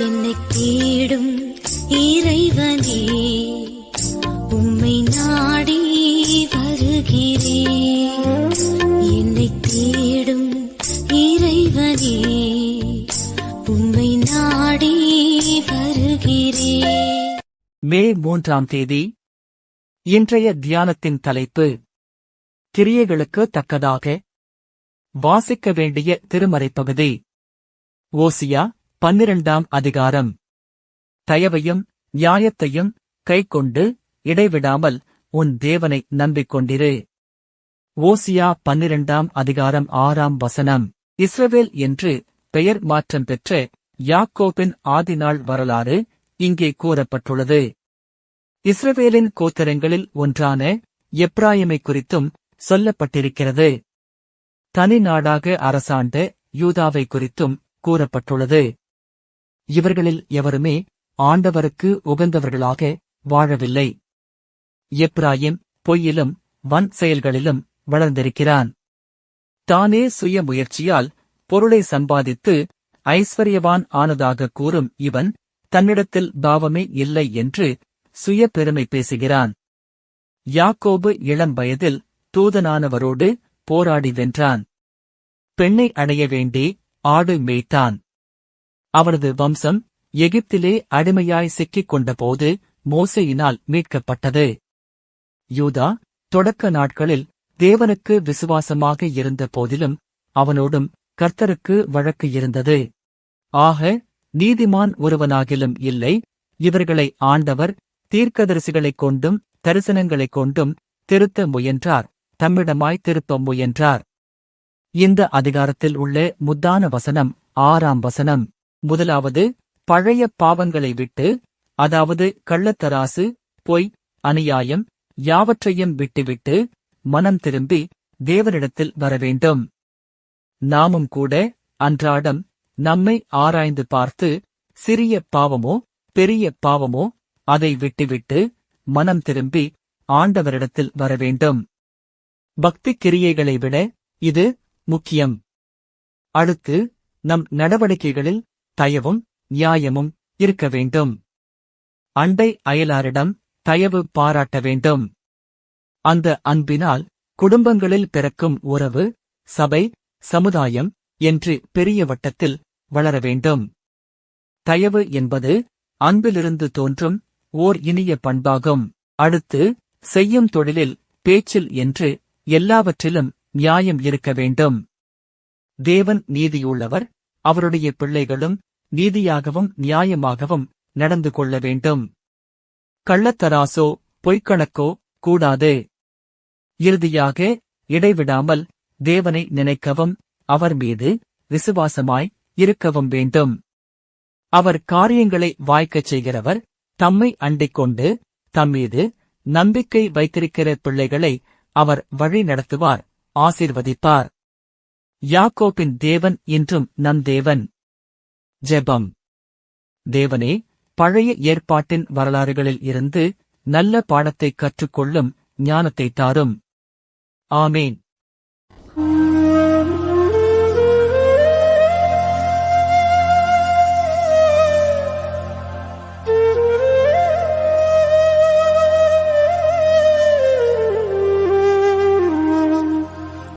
என்னை தேடும் இறைவனே உம்மை நாடி வருகிறேன் என்னை தேடும் இறைவனே உம்மை நாடி வருகிறேன் மே மூன்றாம் தேதி இன்றைய தியானத்தின் தலைப்பு கிரியைகளுக்கு தக்கதாக வாசிக்க வேண்டிய திருமறை பகுதி ஓசியா பன்னிரண்டாம் அதிகாரம். தயவையும் நியாயத்தையும் கைக்கொண்டு இடைவிடாமல் உன் தேவனை நம்பிக்கொண்டிரு. ஓசியா பன்னிரண்டாம் அதிகாரம் ஆறாம் வசனம். இஸ்ரவேல் என்று பெயர் மாற்றம் பெற்ற யாக்கோபின் ஆதிநாள் வரலாறு இங்கே கூறப்பட்டுள்ளது. இஸ்ரவேலின் கோத்தரங்களில் ஒன்றான எப்ராயமை குறித்தும் சொல்லப்பட்டிருக்கிறது. தனி நாடாக அரசாண்ட யூதாவை குறித்தும் கூறப்பட்டுள்ளது. இவர்களில் எவருமே ஆண்டவருக்கு உகந்தவர்களாக வாழவில்லை. எப்ராயிம் பொய்யிலும் வன் செயல்களிலும் வளர்ந்திருக்கிறான். தானே சுய முயற்சியால் பொருளை சம்பாதித்து ஐஸ்வர்யவான் ஆனதாக கூறும் இவன் தன்னிடத்தில் பாவமே இல்லை என்று சுய பெருமை பேசுகிறான். யாக்கோபு இளம் வயதில் தூதனானவரோடு போராடி வென்றான். பெண்ணை அடைய வேண்டி ஆடு மேய்த்தான். அவனது வம்சம் எகிப்திலே அடிமையாய் சிக்கிக் கொண்டபோது மோசையினால் மீட்கப்பட்டது. யூதா தொடக்க நாட்களில் தேவனுக்கு விசுவாசமாக இருந்த போதிலும் அவனோடும் கர்த்தருக்கு வழக்கு இருந்தது. ஆக நீதிமான் ஒருவனாகிலும் இல்லை. இவர்களை ஆண்டவர் தீர்க்கதரிசிகளைக் கொண்டும் தரிசனங்களைக் கொண்டும் திருத்த முயன்றார். தம்மிடமாய் திருப்ப முயன்றார். இந்த அதிகாரத்தில் உள்ள முத்தான வசனம் ஆறாம் வசனம். முதலாவது பழைய பாவங்களை விட்டு அதாவது கள்ளத்தராசு பொய் அநியாயம் யாவற்றையும் விட்டுவிட்டு மனம் திரும்பி தேவனிடத்தில் வரவேண்டும். நாமும் கூட அன்றாடம் நம்மை ஆராய்ந்து பார்த்து சிறிய பாவமோ பெரிய பாவமோ அதை விட்டுவிட்டு மனம் திரும்பி ஆண்டவரிடத்தில் வரவேண்டும். பக்தி கிரியைகளை விட இது முக்கியம். அடுத்து நம் நடவடிக்கைகளில் தயவும் நியாயமும் இருக்க வேண்டும். அண்டை அயலாரிடம் தயவு பாராட்ட வேண்டும். அந்த அன்பினால் குடும்பங்களில் பிறக்கும் உறவு சபை சமுதாயம் என்று பெரிய வட்டத்தில் வளர வேண்டும். தயவு என்பது அன்பிலிருந்து தோன்றும் ஓர் இனிய பண்பாகும். அடுத்து செய்யும் தொழிலில் பேச்சில் என்று எல்லாவற்றிலும் நியாயம் இருக்க வேண்டும். தேவன் நீதியுள்ளவர் அவருடைய பிள்ளைகளும் நீதியாகவும் நியாயமாகவும் நடந்து கொள்ள வேண்டும். கள்ளத்தராசோ பொய்க்கணக்கோ கூடாது. இறுதியாக இடைவிடாமல் தேவனை நினைக்கவும் அவர் மீது விசுவாசமாய் இருக்கவும் வேண்டும். அவர் காரியங்களை வாய்க்கச் செய்கிறவர் தம்மை அண்டிக் கொண்டு தம்மீது நம்பிக்கை வைத்திருக்கிற பிள்ளைகளை அவர் வழி நடத்துவார் ஆசிர்வதிப்பார். யாக்கோப்பின் தேவன் என்றும் நம் தேவன். ஜெபம். தேவனே பழைய ஏற்பாட்டின் வரலாறுகளில் இருந்து நல்ல பாடத்தை கற்றுக்கொள்ளும் ஞானத்தை தாரும். ஆமேன்.